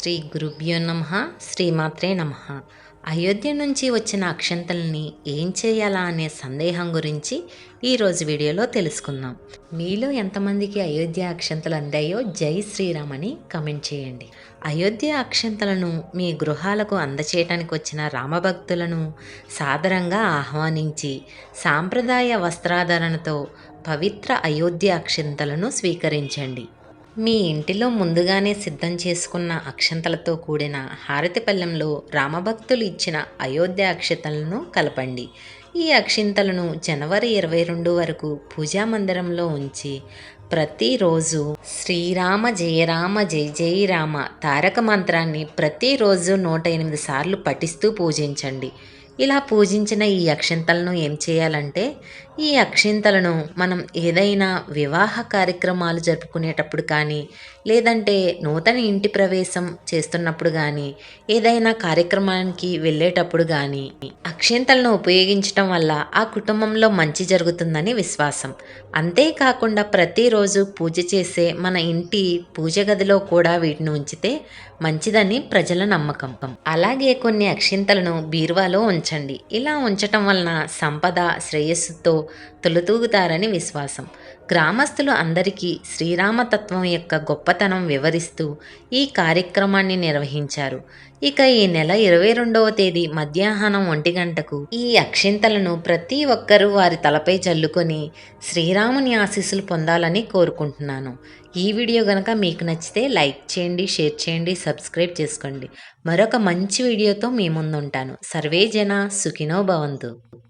శ్రీ గురుభ్యో నమ శ్రీమాత్రే నమ. అయోధ్య నుంచి వచ్చిన అక్షంతల్ని ఏం చేయాలా అనే సందేహం గురించి ఈరోజు వీడియోలో తెలుసుకుందాం. మీలో ఎంతమందికి అయోధ్య అక్షంతలు అందాయో జై శ్రీరామ్ అని కమెంట్ చేయండి. అయోధ్య అక్షంతలను మీ గృహాలకు అందచేయటానికి వచ్చిన రామభక్తులను సాదరంగా ఆహ్వానించి సాంప్రదాయ వస్త్రాధరణతో పవిత్ర అయోధ్య అక్షంతలను స్వీకరించండి. మీ ఇంటిలో ముందుగానే సిద్ధం చేసుకున్న అక్షంతలతో కూడిన హారతి పళ్ళెంలో రామభక్తులు ఇచ్చిన అయోధ్య అక్షతలను కలపండి. ఈ అక్షింతలను జనవరి ఇరవై రెండు వరకు పూజా మందిరంలో ఉంచి ప్రతిరోజు శ్రీరామ జయరామ జయ జయ రామ తారక మంత్రాన్ని ప్రతిరోజు నూట ఎనిమిది సార్లు పఠిస్తూ పూజించండి. ఇలా పూజించిన ఈ అక్షంతలను ఏం చేయాలంటే ఈ అక్షింతలను మనం ఏదైనా వివాహ కార్యక్రమాలు జరుపుకునేటప్పుడు కానీ లేదంటే నూతన ఇంటి ప్రవేశం చేస్తున్నప్పుడు కానీ ఏదైనా కార్యక్రమానికి వెళ్ళేటప్పుడు కానీ అక్షింతలను ఉపయోగించటం వల్ల ఆ కుటుంబంలో మంచి జరుగుతుందని విశ్వాసం. అంతేకాకుండా ప్రతిరోజు పూజ చేసే మన ఇంటి పూజ గదిలో కూడా వీటిని ఉంచితే మంచిదని ప్రజల నమ్మకం. అలాగే కొన్ని అక్షింతలను బీరువాలో ఉంచండి. ఇలా ఉంచటం వలన సంపద శ్రేయస్సుతో తొలుతూగుతారని విశ్వాసం. గ్రామస్తులు అందరికీ శ్రీరామతత్వం యొక్క గొప్పతనం వివరిస్తూ ఈ కార్యక్రమాన్ని నిర్వహించారు. ఇక ఈ నెల ఇరవై రెండవ తేదీ మధ్యాహ్నం ఒంటి గంటకు ఈ అక్షింతలను ప్రతి ఒక్కరూ వారి తలపై చల్లుకొని శ్రీరాముని ఆశీస్సులు పొందాలని కోరుకుంటున్నాను. ఈ వీడియో కనుక మీకు నచ్చితే లైక్ చేయండి షేర్ చేయండి సబ్స్క్రైబ్ చేసుకోండి. మరొక మంచి వీడియోతో మీ ముందుంటాను. సర్వే జన సుఖినో భవంతు.